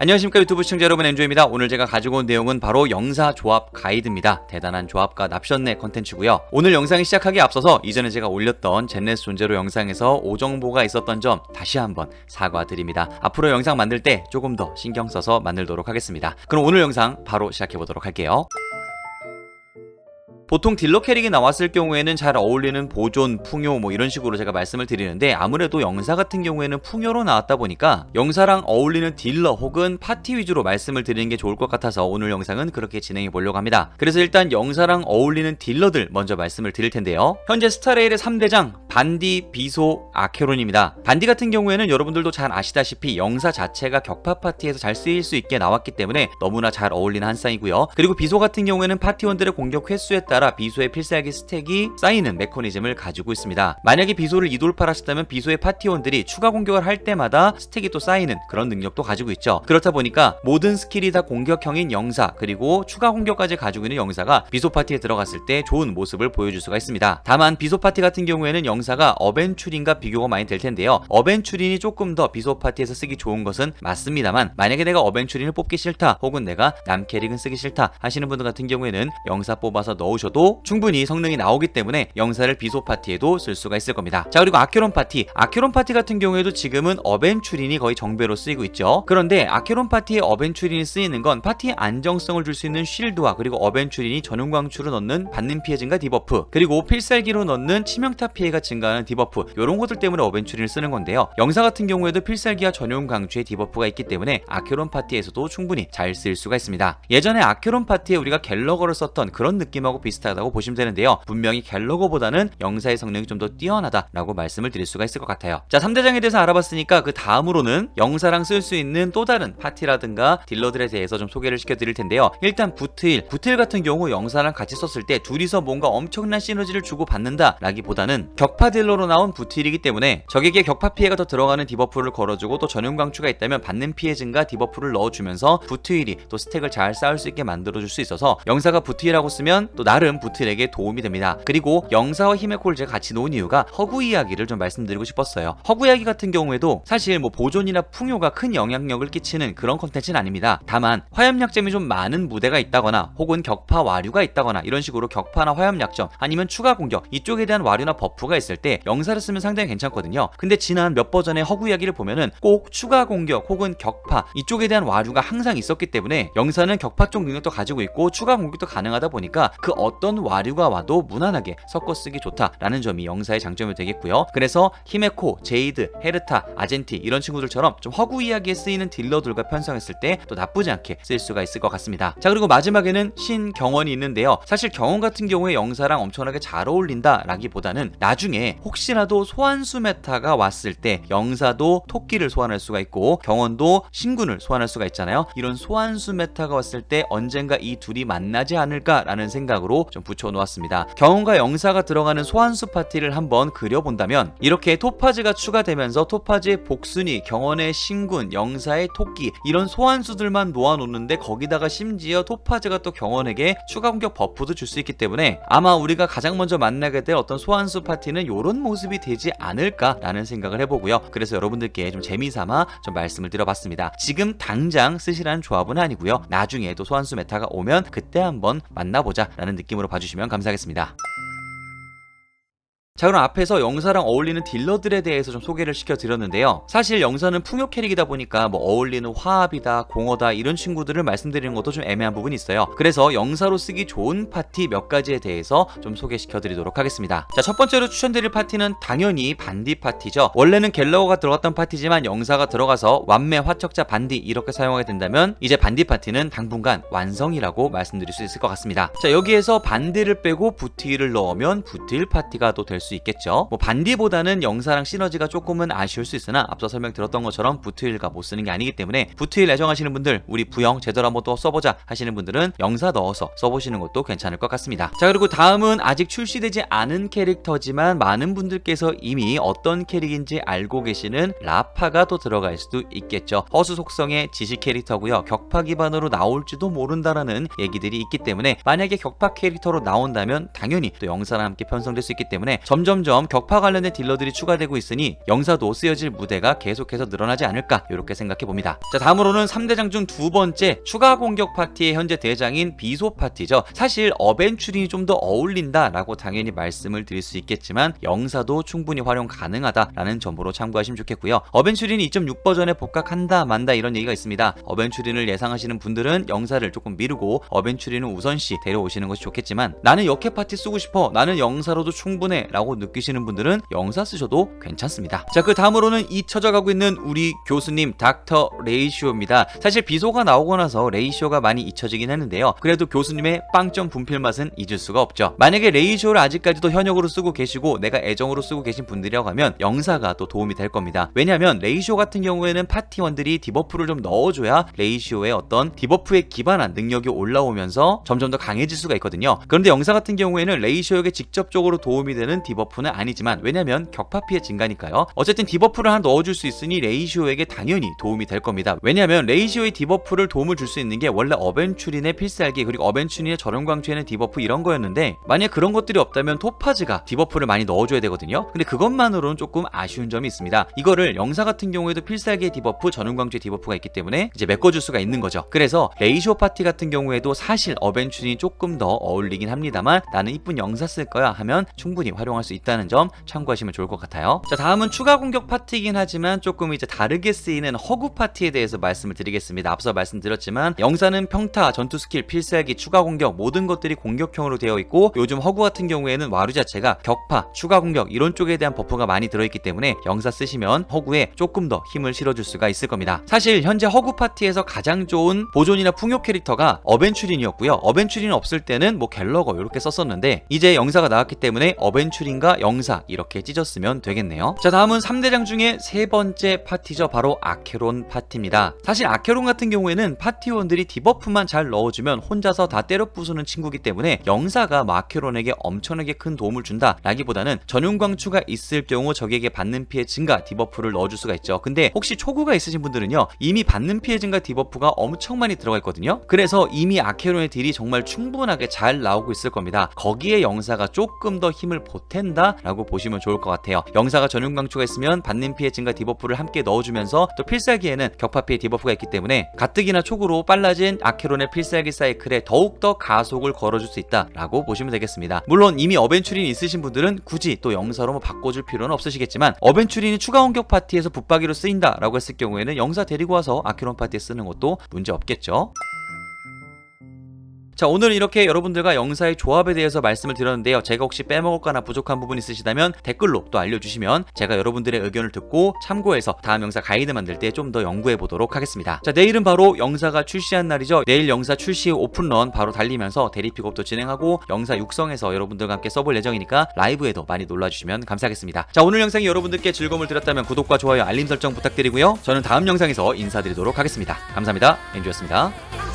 안녕하십니까 유튜브 시청자 여러분 엔조입니다. 오늘 제가 가지고 온 내용은 바로 영사 조합 가이드입니다. 대단한 조합과 납셨네 컨텐츠고요. 오늘 영상이 시작하기에 앞서서 이전에 제가 올렸던 젠네스 존재로 영상에서 오정보가 있었던 점 다시 한번 사과드립니다. 앞으로 영상 만들 때 조금 더 신경 써서 만들도록 하겠습니다. 그럼 오늘 영상 바로 시작해 보도록 할게요. 보통 딜러 캐릭이 나왔을 경우에는 잘 어울리는 보존, 풍요 뭐 이런 식으로 제가 말씀을 드리는데 아무래도 영사 같은 경우에는 풍요로 나왔다 보니까 영사랑 어울리는 딜러 혹은 파티 위주로 말씀을 드리는 게 좋을 것 같아서 오늘 영상은 그렇게 진행해 보려고 합니다. 그래서 일단 영사랑 어울리는 딜러들 먼저 말씀을 드릴 텐데요. 현재 스타레일의 3대장 반디, 비소, 아케론입니다. 반디 같은 경우에는 여러분들도 잘 아시다시피 영사 자체가 격파 파티에서 잘 쓰일 수 있게 나왔기 때문에 너무나 잘 어울리는 한 쌍이고요. 그리고 비소 같은 경우에는 파티원들의 공격 횟수에 따라 비소의 필살기 스택이 쌓이는 메커니즘을 가지고 있습니다. 만약에 비소를 이돌파를 하셨다면 비소의 파티원들이 추가 공격을 할 때마다 스택이 또 쌓이는 그런 능력도 가지고 있죠. 그렇다 보니까 모든 스킬이 다 공격형인 영사 그리고 추가 공격까지 가지고 있는 영사가 비소 파티에 들어갔을 때 좋은 모습을 보여줄 수가 있습니다. 다만 비소 파티 같은 경우에는 영사가 어벤추린과 비교가 많이 될 텐데요. 어벤추린이 조금 더 비소 파티에서 쓰기 좋은 것은 맞습니다만 만약에 내가 어벤추린을 뽑기 싫다 혹은 내가 남 캐릭은 쓰기 싫다 하시는 분들 같은 경우에는 영사 뽑아서 넣으셔도 충분히 성능이 나오기 때문에 영사를 비소 파티에도 쓸 수가 있을 겁니다. 자 그리고 아케론 파티 아케론 파티 같은 경우에도 지금은 어벤추린이 거의 정배로 쓰이고 있죠. 그런데 아케론 파티에 어벤추린이 쓰이는 건 파티의 안정성을 줄 수 있는 쉴드와 그리고 어벤추린이 전용 광추를 넣는 받는 피해 증가 디버프 그리고 필살기로 넣는 치명타 피해가 증가하는 디버프 이런 것들 때문에 어벤추린을 쓰는 건데요. 영사 같은 경우에도 필살기와 전용 강추의 디버프가 있기 때문에 아케론 파티에서도 충분히 잘 쓸 수가 있습니다. 예전에 아케론 파티에 우리가 갤러거를 썼던 그런 느낌하고 비슷 하다고 보시면 되는데요. 분명히 갤러거보다는 영사의 성능이 좀 더 뛰어나다라고 말씀을 드릴 수가 있을 것 같아요. 자, 3대장에 대해서 알아봤으니까 그 다음으로는 영사랑 쓸 수 있는 또 다른 파티라든가 딜러들에 대해서 좀 소개를 시켜드릴 텐데요. 일단 부트일, 부트일 같은 경우 영사랑 같이 썼을 때 둘이서 뭔가 엄청난 시너지를 주고 받는다라기보다는 격파 딜러로 나온 부트일이기 때문에 적에게 격파 피해가 더 들어가는 디버프를 걸어주고 또 전용 강추가 있다면 받는 피해 증가 디버프를 넣어주면서 부트일이 또 스택을 잘 쌓을 수 있게 만들어줄 수 있어서 영사가 부트일하고 쓰면 또 나름 부트일에게 도움이 됩니다. 그리고 영사와 콜을 제가 같이 놓은 이유가 허구 이야기를 좀 말씀드리고 싶었어요. 허구 이야기 같은 경우에도 사실 뭐 보존이나 풍요가 큰 영향력을 끼치는 그런 컨텐츠는 아닙니다. 다만 화염약점이 좀 많은 무대가 있다거나 혹은 격파 와류가 있다거나 이런 식으로 격파나 화염약점 아니면 추가 공격 이쪽에 대한 와류나 버프가 있을 때 영사를 쓰면 상당히 괜찮거든요. 근데 지난 몇 버전의 허구 이야기를 보면은 꼭 추가 공격 혹은 격파 이쪽에 대한 와류가 항상 있었기 때문에 영사는 격파 쪽 능력도 가지고 있고 추가 공격도 가능하다 보니까 그 어떤 와류가 와도 무난하게 섞어 쓰기 좋다라는 점이 영사의 장점이 되겠고요. 그래서 히메코, 제이드, 헤르타, 아젠티 이런 친구들처럼 좀 허구 이야기에 쓰이는 딜러들과 편성했을 때 또 나쁘지 않게 쓸 수가 있을 것 같습니다. 자 그리고 마지막에는 신경원이 있는데요. 사실 경원 같은 경우에 영사랑 엄청나게 잘 어울린다라기보다는 나중에 혹시라도 소환수 메타가 왔을 때 영사도 토끼를 소환할 수가 있고 경원도 신군을 소환할 수가 있잖아요. 이런 소환수 메타가 왔을 때 언젠가 이 둘이 만나지 않을까라는 생각으로 좀 붙여놓았습니다. 경원과 영사가 들어가는 소환수 파티를 한번 그려본다면 이렇게 토파즈가 추가되면서 토파즈의 복순이, 경원의 신군, 영사의 토끼 이런 소환수들만 놓아놓는데 거기다가 심지어 토파즈가 또 경원에게 추가 공격 버프도 줄 수 있기 때문에 아마 우리가 가장 먼저 만나게 될 어떤 소환수 파티는 이런 모습이 되지 않을까라는 생각을 해보고요. 그래서 여러분들께 좀 재미삼아 좀 말씀을 드려봤습니다. 지금 당장 쓰시라는 조합은 아니고요. 나중에 또 소환수 메타가 오면 그때 한번 만나보자라는 느낌으로 봐주시면 감사하겠습니다. 자 그럼 앞에서 영사랑 어울리는 딜러들에 대해서 좀 소개를 시켜드렸는데요. 사실 영사는 풍요 캐릭이다 보니까 뭐 어울리는 화합이다 공허다 이런 친구들을 말씀드리는 것도 좀 애매한 부분이 있어요. 그래서 영사로 쓰기 좋은 파티 몇 가지에 대해서 좀 소개시켜 드리도록 하겠습니다. 자 첫 번째로 추천드릴 파티는 당연히 반디 파티죠. 원래는 갤러거가 들어갔던 파티지만 영사가 들어가서 완매 화척자 반디 이렇게 사용하게 된다면 이제 반디 파티는 당분간 완성이라고 말씀드릴 수 있을 것 같습니다. 자 여기에서 반디를 빼고 부티를 넣으면 부틸 파티가 또될수 있겠죠. 뭐 반디보다는 영사랑 시너지가 조금은 아쉬울 수 있으나 앞서 설명드렸던 것처럼 부트일과 못 쓰는 게 아니기 때문에 부트일 애정하시는 분들 우리 부영 제대로 한번 또 써보자 하시는 분들은 영사 넣어서 써보시는 것도 괜찮을 것 같습니다. 자 그리고 다음은 아직 출시되지 않은 캐릭터지만 많은 분들께서 이미 어떤 캐릭인지 알고 계시는 라파가 또 들어갈 수도 있겠죠. 허수 속성의 지식 캐릭터고요. 격파 기반으로 나올지도 모른다라는 얘기들이 있기 때문에 만약에 격파 캐릭터로 나온다면 당연히 또 영사랑 함께 편성될 수 있기 때문에 점 점점 격파 관련된 딜러들이 추가되고 있으니 영사도 쓰여질 무대가 계속해서 늘어나지 않을까 이렇게 생각해 봅니다. 자 다음으로는 3대장 중 두 번째 추가 공격 파티의 현재 대장인 비소 파티죠. 사실 어벤츄린이 좀 더 어울린다라고 당연히 말씀을 드릴 수 있겠지만 영사도 충분히 활용 가능하다라는 점으로 참고하시면 좋겠고요. 어벤츄린이 2.6 버전에 복각한다 만다 이런 얘기가 있습니다. 어벤츄린을 예상하시는 분들은 영사를 조금 미루고 어벤츄린은 우선시 데려오시는 것이 좋겠지만 나는 역해 파티 쓰고 싶어 나는 영사로도 충분해 라고 느끼시는 분들은 영사 쓰셔도 괜찮습니다. 자 그 다음으로는 잊혀져가고 있는 우리 교수님 닥터 레이시오입니다. 사실 비소가 나오고 나서 레이시오가 많이 잊혀지긴 했는데요. 그래도 교수님의 빵점 분필 맛은 잊을 수가 없죠. 만약에 레이시오를 아직까지도 현역으로 쓰고 계시고 내가 애정으로 쓰고 계신 분들이라고 하면 영사가 또 도움이 될 겁니다. 왜냐하면 레이시오 같은 경우에는 파티원들이 디버프를 좀 넣어줘야 레이시오의 어떤 디버프에 기반한 능력이 올라오면서 점점 더 강해질 수가 있거든요. 그런데 영사 같은 경우에는 레이시오에게 직접적으로 도움이 되는 디버프는 아니지만 왜냐하면 격파 피해 증가니까요. 어쨌든 디버프를 하나 넣어줄 수 있으니 레이시오에게 당연히 도움이 될 겁니다. 왜냐하면 레이시오의 디버프를 도움을 줄 수 있는 게 원래 어벤츄린의 필살기 그리고 어벤츄린의 저렴광추에는 디버프 이런 거였는데 만약 그런 것들이 없다면 토파즈가 디버프를 많이 넣어줘야 되거든요. 근데 그것만으로는 조금 아쉬운 점이 있습니다. 이거를 영사 같은 경우에도 필살기의 디버프, 전운광주의 디버프가 있기 때문에 이제 메꿔줄 수가 있는 거죠. 그래서 레이시오 파티 같은 경우에도 사실 어벤츄린이 조금 더 어울리긴 합니다만 나는 이쁜 영사 쓸 거야 하면 충분히 활용할 수 있다는 점 참고하시면 좋을 것 같아요. 자 다음은 추가 공격 파티이긴 하지만 조금 이제 다르게 쓰이는 허구 파티에 대해서 말씀을 드리겠습니다. 앞서 말씀드렸지만 영사는 평타, 전투 스킬, 필살기, 추가 공격 모든 것들이 공격형으로 되어 있고 요즘 허구 같은 경우에는 와류 자체가 격파, 추가 공격 이런 쪽에 대한 버프가 많이 들어있기 때문에 영사 쓰시면 허구에 조금 더 힘을 실어줄 수가 있을 겁니다. 사실 현재 허구 파티에서 가장 좋은 보존이나 풍요 캐릭터가 어벤츄린이었고요. 어벤츄린 없을 때는 뭐 갤러거 이렇게 썼었는데 이제 영사가 나왔기 때문에 어벤츄린 과 영사 이렇게 찢었으면 되겠네요. 자 다음은 3대장 중에 세 번째 파티죠. 바로 아케론 파티입니다. 사실 아케론 같은 경우에는 파티원들이 디버프만 잘 넣어주면 혼자서 다 때려 부수는 친구기 때문에 영사가 뭐 아케론에게 엄청나게 큰 도움을 준다 라기보다는 전용광추가 있을 경우 적에게 받는 피해 증가 디버프를 넣어줄 수가 있죠. 근데 혹시 초구가 있으신 분들은요 이미 받는 피해 증가 디버프가 엄청 많이 들어가 있거든요. 그래서 이미 아케론의 딜이 정말 충분하게 잘 나오고 있을 겁니다. 거기에 영사가 조금 더 힘을 보 탠다라고 보시면 좋을 것 같아요. 영사가 전용광추가 있으면 받는 피해 증가 디버프를 함께 넣어주면서 또 필살기에는 격파 피해 디버프가 있기 때문에 가뜩이나 촉으로 빨라진 아케론의 필살기 사이클에 더욱더 가속을 걸어줄 수 있다라고 보시면 되겠습니다. 물론 이미 어벤츄린이 있으신 분들은 굳이 또 영사로 뭐 바꿔줄 필요는 없으시겠지만 어벤츄린이 추가 공격 파티에서 붙박이로 쓰인다라고 했을 경우에는 영사 데리고 와서 아케론 파티에 쓰는 것도 문제 없겠죠. 자 오늘 이렇게 여러분들과 영사의 조합에 대해서 말씀을 드렸는데요. 제가 혹시 빼먹었거나 부족한 부분 있으시다면 댓글로 또 알려주시면 제가 여러분들의 의견을 듣고 참고해서 다음 영사 가이드 만들 때 좀 더 연구해 보도록 하겠습니다. 자 내일은 바로 영사가 출시한 날이죠. 내일 영사 출시 오픈런 바로 달리면서 대리 픽업도 진행하고 영사 육성해서 여러분들과 함께 써볼 예정이니까 라이브에도 많이 놀러주시면 감사하겠습니다. 자 오늘 영상이 여러분들께 즐거움을 드렸다면 구독과 좋아요 알림 설정 부탁드리고요. 저는 다음 영상에서 인사드리도록 하겠습니다. 감사합니다. 엔주였습니다